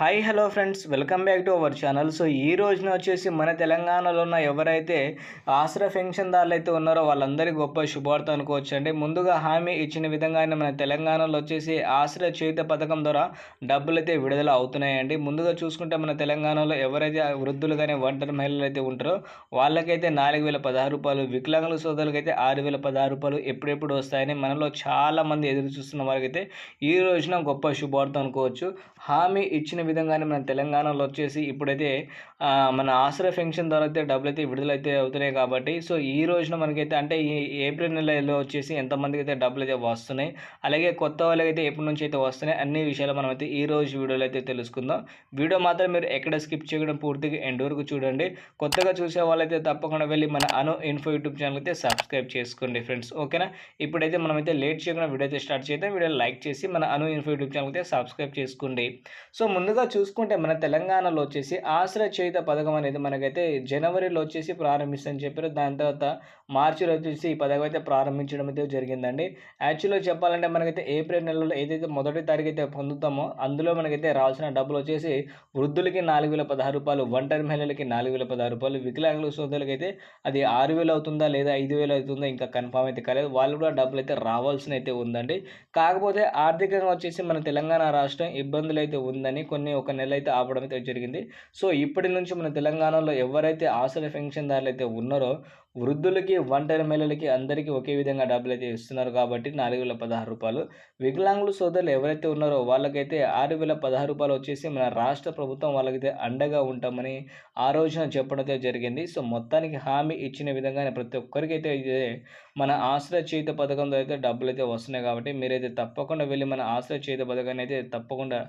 Hi hello friends welcome back to our channel so ఈ రోజున వచ్చేసి మన తెలంగాణలో ఉన్న ఎవరైతే ఆసరా పెన్షన్దారులు అయితే ఉన్నారో వాళ్ళందరికీ గొప్ప శుభార్త అనుకోవచ్చు అండి ముందుగా హామీ ఇచ్చిన విధంగానే మన తెలంగాణలో వచ్చేసి ఆశ్రయ చేత పథకం ద్వారా డబ్బులు అయితే విడుదల అవుతున్నాయండి. ముందుగా చూసుకుంటే మన తెలంగాణలో ఎవరైతే వృద్ధులు కానీ ఒంటరి మహిళలు అయితే ఉంటారో వాళ్ళకైతే నాలుగు వేల పదహారు రూపాయలు వికలాంగుల సోదరులకైతే అయితే ఆరు వేల పదహారు రూపాయలు ఎప్పుడెప్పుడు వస్తాయని మనలో చాలా మంది ఎదురు చూస్తున్న వారికైతే ఈ రోజున గొప్ప శుభార్త అనుకోవచ్చు. హామీ ఇచ్చిన విధంగానే మన తెలంగాణలో వచ్చేసి ఇప్పుడైతే మన ఆశ్రయ పెన్షన్ ద్వారా అయితే డబ్బులు అయితే విడుదలైతే అవుతున్నాయి కాబట్టి సో ఈ రోజున మనకైతే అంటే ఈ ఏప్రిల్ నెలలో వచ్చేసి ఎంతమందికి అయితే డబ్బులు అయితే వస్తున్నాయి అలాగే కొత్త వాళ్ళకైతే ఎప్పటి నుంచి అయితే వస్తున్నాయి అన్ని విషయాలు మనం అయితే ఈ రోజు వీడియోలో అయితే తెలుసుకుందాం. వీడియో మాత్రం మీరు ఎక్కడ స్కిప్ చేయడం పూర్తిగా ఎండ్ వరకు చూడండి. కొత్తగా చూసే వాళ్ళైతే తప్పకుండా వెళ్ళి మన అను ఇన్ఫో యూట్యూబ్ ఛానల్ అయితే సబ్స్క్రైబ్ చేసుకోండి ఫ్రెండ్స్ ఓకేనా? ఇప్పుడైతే మనమైతే లేట్ చేయకుండా వీడియో అయితే స్టార్ట్ చేద్దాం. వీడియో లైక్ చేసి మన అను ఇన్ఫో యూట్యూబ్ ఛానల్ అయితే సబ్స్క్రైబ్ చేసుకోండి. సో ముందుగా చూసుకుంటే మన తెలంగాణలో వచ్చేసి ఆశ్రయ చేయుత పథకం అనేది మనకైతే జనవరిలో వచ్చేసి ప్రారంభిస్తామని చెప్పారు. దాని తర్వాత మార్చిలో వచ్చేసి ఈ పథకం అయితే ప్రారంభించడం అయితే జరిగిందండి. యాక్చువల్గా చెప్పాలంటే మనకైతే ఏప్రిల్ నెలలో ఏదైతే మొదటి తారీఖు అయితే పొందుతామో అందులో మనకైతే రావాల్సిన డబ్బులు వచ్చేసి వృద్ధులకి నాలుగు వేల పదహారు రూపాయలు ఒంటరి మహిళలకి నాలుగు వేల పదహారు రూపాయలు వికలాంగుల సోదరులకి అయితే అది ఆరు వేలు అవుతుందా లేదా ఐదు వేలు అవుతుందా ఇంకా కన్ఫామ్ అయితే కాలేదు. వాళ్ళు కూడా డబ్బులు అయితే రావాల్సిన అయితే ఉందండి. కాకపోతే ఆర్థికంగా వచ్చేసి మన తెలంగాణ రాష్ట్రం ఇబ్బందులు అయితే ఉందని కొన్ని కొన్ని ఒక నెల అయితే ఆపడం అయితే జరిగింది. సో ఇప్పటి నుంచి మన తెలంగాణలో ఎవరైతే ఆశల పెన్షన్దారులు అయితే ఉన్నారో వృద్ధులకి ఒంటరి మహిళలకి అందరికీ ఒకే విధంగా డబ్బులు అయితే ఇస్తున్నారు కాబట్టి నాలుగు వేల పదహారు రూపాయలు. వికలాంగుల సోదరులు ఎవరైతే ఉన్నారో వాళ్ళకైతే ఆరు వేల పదహారు రూపాయలు వచ్చేసి మన రాష్ట్ర ప్రభుత్వం వాళ్ళకైతే అండగా ఉంటామని ఆ రోజున చెప్పడం అయితే జరిగింది. సో మొత్తానికి హామీ ఇచ్చిన విధంగానే ప్రతి ఒక్కరికైతే ఇదే మన ఆశ్రయ చేత పథకంలో అయితే డబ్బులు అయితే వస్తున్నాయి కాబట్టి మీరైతే తప్పకుండా వెళ్ళి మన ఆశ్రయ చేత పథకాన్ని అయితే తప్పకుండా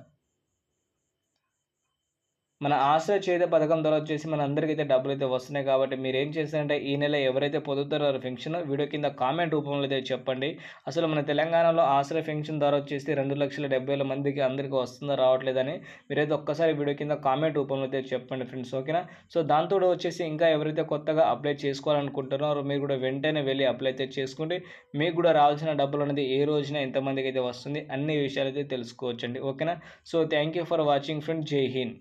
మన ఆశ్రయ చేత పథకం ద్వారా వచ్చేసి మన అందరికీ అయితే డబ్బులు అయితే వస్తున్నాయి కాబట్టి మీరు ఏం చేస్తారంటే ఈ నెల ఎవరైతే పొందుతారో పెన్షన్ వీడియో కింద కామెంట్ రూపంలో అయితే చెప్పండి. అసలు మన తెలంగాణలో ఆశ్రయ పెన్షన్ ద్వారా వచ్చేసి రెండు లక్షల డెబ్బై వేల మందికి అందరికీ వస్తుందో రావట్లేదని మీరైతే ఒక్కసారి వీడియో కింద కామెంట్ రూపంలో అయితే చెప్పండి ఫ్రెండ్స్ ఓకేనా? సో దాంతో వచ్చేసి ఇంకా ఎవరైతే కొత్తగా అప్లై చేసుకోవాలనుకుంటున్నారో మీరు కూడా వెంటనే వెళ్ళి అప్లై అయితే చేసుకోండి. మీకు కూడా రావాల్సిన డబ్బులు అనేది ఏ రోజున ఎంతమందికి అయితే వస్తుంది అన్ని విషయాలు అయితే తెలుసుకోవచ్చండి ఓకేనా? So thank you for watching friend Jai Hind.